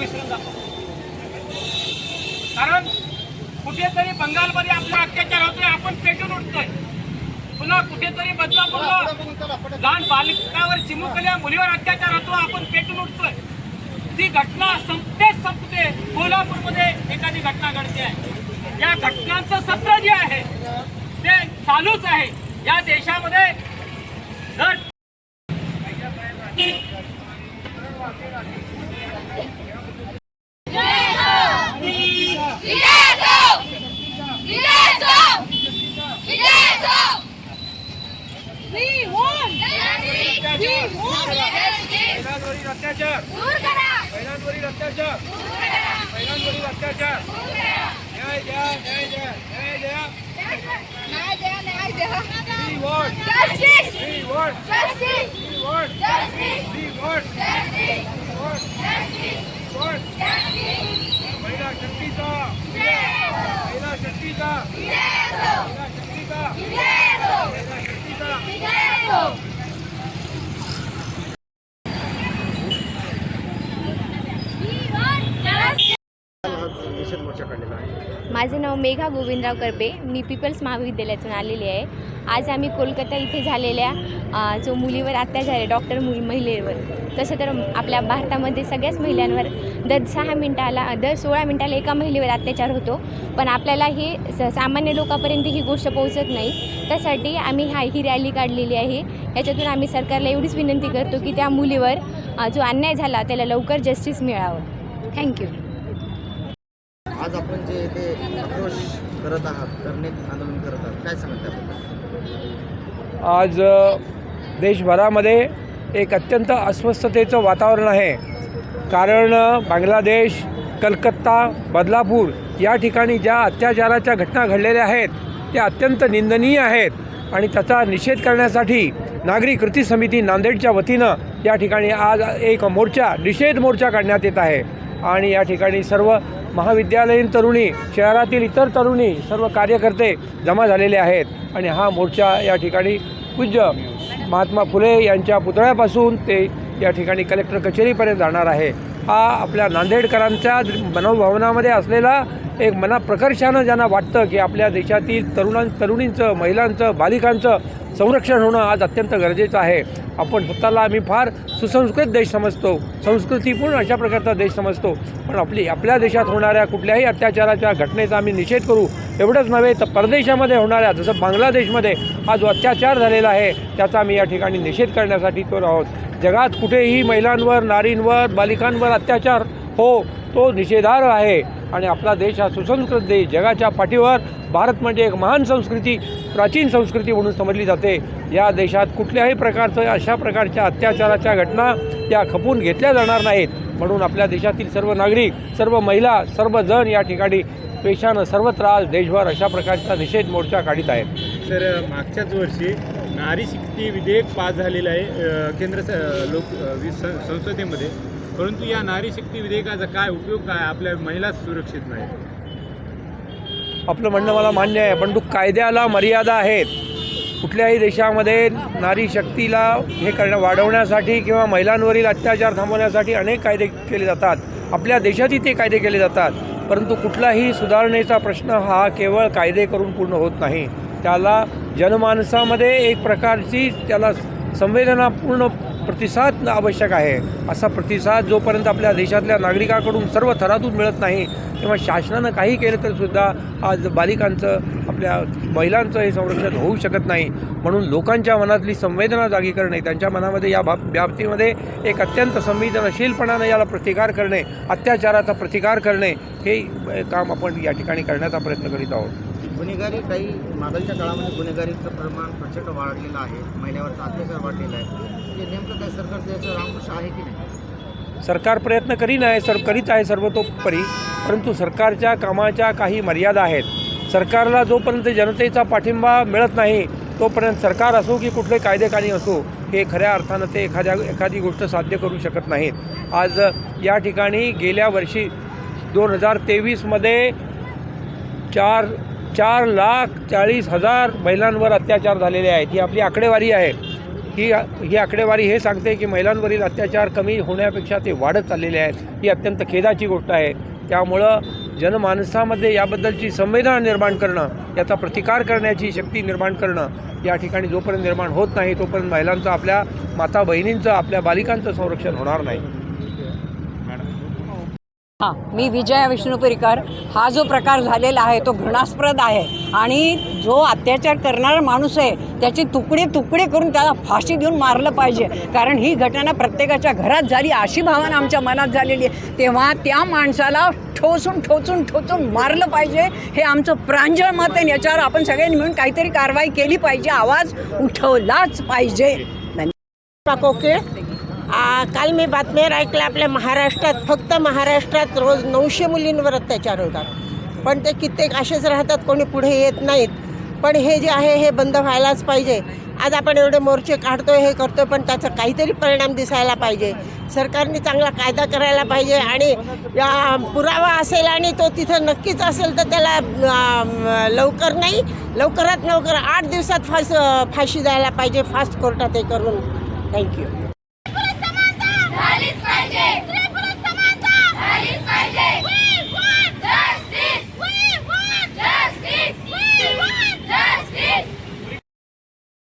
विसरून जातो. कारण कुठेतरी बंगालमध्ये आपला अत्याचार होतोय आपण पेटून उठतोय. पुन्हा कुठेतरी बदलापूरला लहान बालिकावर चिमुकल्या मुलीवर अत्याचार होतो आपण पेटून उठतोय. ती घटना संपते संपते. कोल्हापूरमध्ये एखादी घटना घडते. आहे या घटनांचं सत्र जे आहे ते चालूच आहे. या देशामध्ये अत्याचार दूर करा. महिलांवरील अत्याचार दूर करा. महिलांवरील अत्याचार दूर करा. न्याय द्या न्याय द्या न्याय द्या न्याय द्या, न्याय द्या. We want, Justice. we want, Justice. we want, Justice. we want, Justice. we want, Justice. we want. Justice. महिला शक्तीचा Yes. महिला शक्तीचा Yes. महिला शक्तीचा Yes. महिला शक्तीचा Yes. We परिषद मोर्चा काढलेला आहे. माझं नाव मेघा गोविंदराव करपे. मी पीपल्स महाविद्यालयातून आलेली आहे. आज आम्ही कोलकाता इथे झालेल्या जो मुलीवर अत्याचार आहे डॉक्टर मुली महिलेवर. तसं तर आपल्या भारतामध्ये सगळ्याच महिलांवर दर सहा मिनटाला दर सोळा मिनटाला एका महिलेवर अत्याचार होतो. पण आपल्याला हे स सामान्य लोकांपर्यंत ही गोष्ट पोहोचत नाही. त्यासाठी आम्ही हा ही रॅली काढलेली आहे. याच्यातून आम्ही सरकारला एवढीच विनंती करतो की त्या मुलीवर जो अन्याय झाला त्याला लवकर जस्टिस मिळावं. थँक्यू आज आपण जे ते आक्रोश करत आहात करणे आंदोलन करत आहात काय सांगत आज देशभरामध्ये एक अत्यंत अस्वस्थतेचं वातावरण आहे. कारण बांगलादेश कलकत्ता बदलापूर या ठिकाणी ज्या अत्याचाराच्या घटना घडलेल्या आहेत त्या अत्यंत निंदनीय आहेत. आणि त्याचा निषेध करण्यासाठी नागरी कृती समिती नांदेडच्या वतीनं या ठिकाणी आज एक मोर्चा निषेध मोर्चा काढण्यात येत आहे. आणि या ठिकाणी सर्व महाविद्यालयीन तरुणी शहरातील इतर तरुणी सर्व कार्यकर्ते जमा झालेले आहेत. आणि हा मोर्चा या ठिकाणी पूज्य महात्मा फुले यांच्या पुतळ्यापासून ते या ठिकाणी कलेक्टर कचेरीपर्यंत जाणार आहे. हा आपल्या नांदेडकरांच्या मनोभावनामध्ये असलेला एक मना प्रकर्षानं ज्यांना वाटतं की आपल्या देशातील तरुणां तरुणींचं महिलांचं बालिकांचं संरक्षण होणं आज अत्यंत गरजेचं आहे. आपण स्वतःला आम्ही फार सुसंस्कृत देश समजतो. संस्कृतीपूर्ण अशा प्रकारचा देश समजतो. पण आपली आपल्या देशात होणाऱ्या कुठल्याही अत्याचाराच्या घटनेचा आम्ही निषेध करू एवढंच नव्हे तर परदेशामध्ये होणाऱ्या जसं बांगलादेशमध्ये हा जो अत्याचार झालेला आहे त्याचा आम्ही या ठिकाणी निषेध करण्यासाठी तो आहोत. जगात कुठेही महिलांवर नारींवर बालिकांवर अत्याचार हो तो निषेधार्ह आहे. आणि आपला देश हा सुसंस्कृत देश. जगाच्या पाठीवर भारत म्हणजे एक महान संस्कृती प्राचीन संस्कृती म्हणून समजली जाते. या देशात कुठल्याही प्रकारचं अशा प्रकारच्या अत्याचाराच्या घटना त्या खपून घेतल्या जाणार नाहीत. म्हणून आपल्या देशातील सर्व नागरिक सर्व महिला सर्व जण या ठिकाणी पेशानं सर्वत्र आज देशभर अशा प्रकारचा निषेध मोर्चा काढीत आहेत. तर मागच्याच वर्षी नारी शक्ती विधेयक पास झालेलं आहे केंद्र लोक वि- संसदेमध्ये. परंतु या नारी शक्ती विधेयकाचा काय उपयोग काय? आपल्या महिला सुरक्षित नाही. आपलं म्हणणं मला मान्य आहे पण तो कायद्याला मर्यादा आहेत. कुठल्याही देशामध्ये नारी शक्तीला हे करणं वाढवण्यासाठी किंवा महिलांवरील अत्याचार थांबवण्यासाठी अनेक कायदे केले जातात. आपल्या देशातही ते कायदे केले जातात. परंतु कुठलाही सुधारणेचा प्रश्न हा केवळ कायदे करून पूर्ण होत नाही. त्याला जनमानसामध्ये एक प्रकारची त्याला संवेदनापूर्ण प्रतिसाद आवश्यक आहे. असा प्रतिसाद जोपर्यंत आपल्या देशातल्या नागरिकाकडून सर्व थरातून मिळत नाही किंवा शासनानं काही केलं तरीसुद्धा आज बालिकांचं आपल्या महिलांचं हे संरक्षण होऊ शकत नाही. म्हणून लोकांच्या मनातली संवेदना जागी करणे त्यांच्या मनामध्ये या बाब बाबतीमध्ये एक अत्यंत संवेदनशीलपणानं याला प्रतिकार करणे अत्याचाराचा प्रतिकार करणे हे काम आपण या ठिकाणी करण्याचा प्रयत्न करीत आहोत. गुन्हेगारी काही मागलच्या काळामध्ये गुन्हेगारीचं प्रमाण प्रचंड वाढलेलं आहे. महिलावरचा अत्याचार वाढलेला आहे. म्हणजे नेमकं काय सरकारचं याचं रामकृष्ण आहे की नाही? सरकार प्रयत्न करीन आहे सर करीत आहे सर्वतोपरी परंतु सरकारच्या कामाच्या काही मर्यादा आहेत. सरकारला जोपर्यंत जनतेचा पाठिंबा मिळत नाही तोपर्यंत सरकार असो की कुठले कायदेकानी असो हे खऱ्या अर्थानं ते एखाद्या एखादी गोष्ट साध्य करू शकत नाहीत. आज या ठिकाणी गेल्या वर्षी दोन हजार तेवीसमध्ये चार चार लाख चाळीस हजार महिलांवर अत्याचार झालेले आहेत. ही आपली आकडेवारी आहे. ही ही आकडेवारी हे सांगते की महिलांवरील अत्याचार कमी होण्यापेक्षा ते वाढत चाललेले आहेत. ही अत्यंत खेदाची गोष्ट आहे. त्यामुळं जनमानसामध्ये याबद्दलची संवेदना निर्माण करणं याचा प्रतिकार करण्याची शक्ती निर्माण करणं या ठिकाणी जोपर्यंत निर्माण होत नाही तोपर्यंत महिलांचं आपल्या माता बहिणींचं आपल्या बालिकांचं संरक्षण होणार नाही. हां मी विजया विष्णुपुरीकर हा जो प्रकार झालेला आहे तो घृणास्पद आहे. आणि जो अत्याचार करणारा माणूस आहे त्याची तुकडे तुकडे करून त्याला फाशी देऊन मारलं पाहिजे. कारण ही घटना प्रत्येकाच्या घरात झाली अशी भावना आमच्या मनात झालेली आहे. तेव्हा त्या माणसाला ठोसून ठोचून ठोचून मारलं पाहिजे. हे आमचं प्रांजळ मत आहे. आणि याच्यावर आपण सगळ्यांनी मिळून काहीतरी कारवाई केली पाहिजे. आवाज उठवलाच पाहिजे. ओके? कोके आ, काल मी बातम्यावर ऐकलं आपल्या महाराष्ट्रात फक्त महाराष्ट्रात रोज नऊशे मुलींवर अत्याचार होतात. पण ते कित्येक असेच राहतात कोणी पुढे येत नाहीत. पण हे जे आहे हे बंद व्हायलाच पाहिजे. आज आपण एवढे मोर्चे काढतो हे करतो पण त्याचा काहीतरी परिणाम दिसायला पाहिजे. सरकारने चांगला कायदा करायला पाहिजे आणि पुरावा असेल आणि तो तिथं नक्कीच असेल तर त्याला लवकर नाही लवकरात लवकर आठ दिवसात फास फाशी द्यायला पाहिजे फास्ट कोर्टात हे करून. थँक्यू.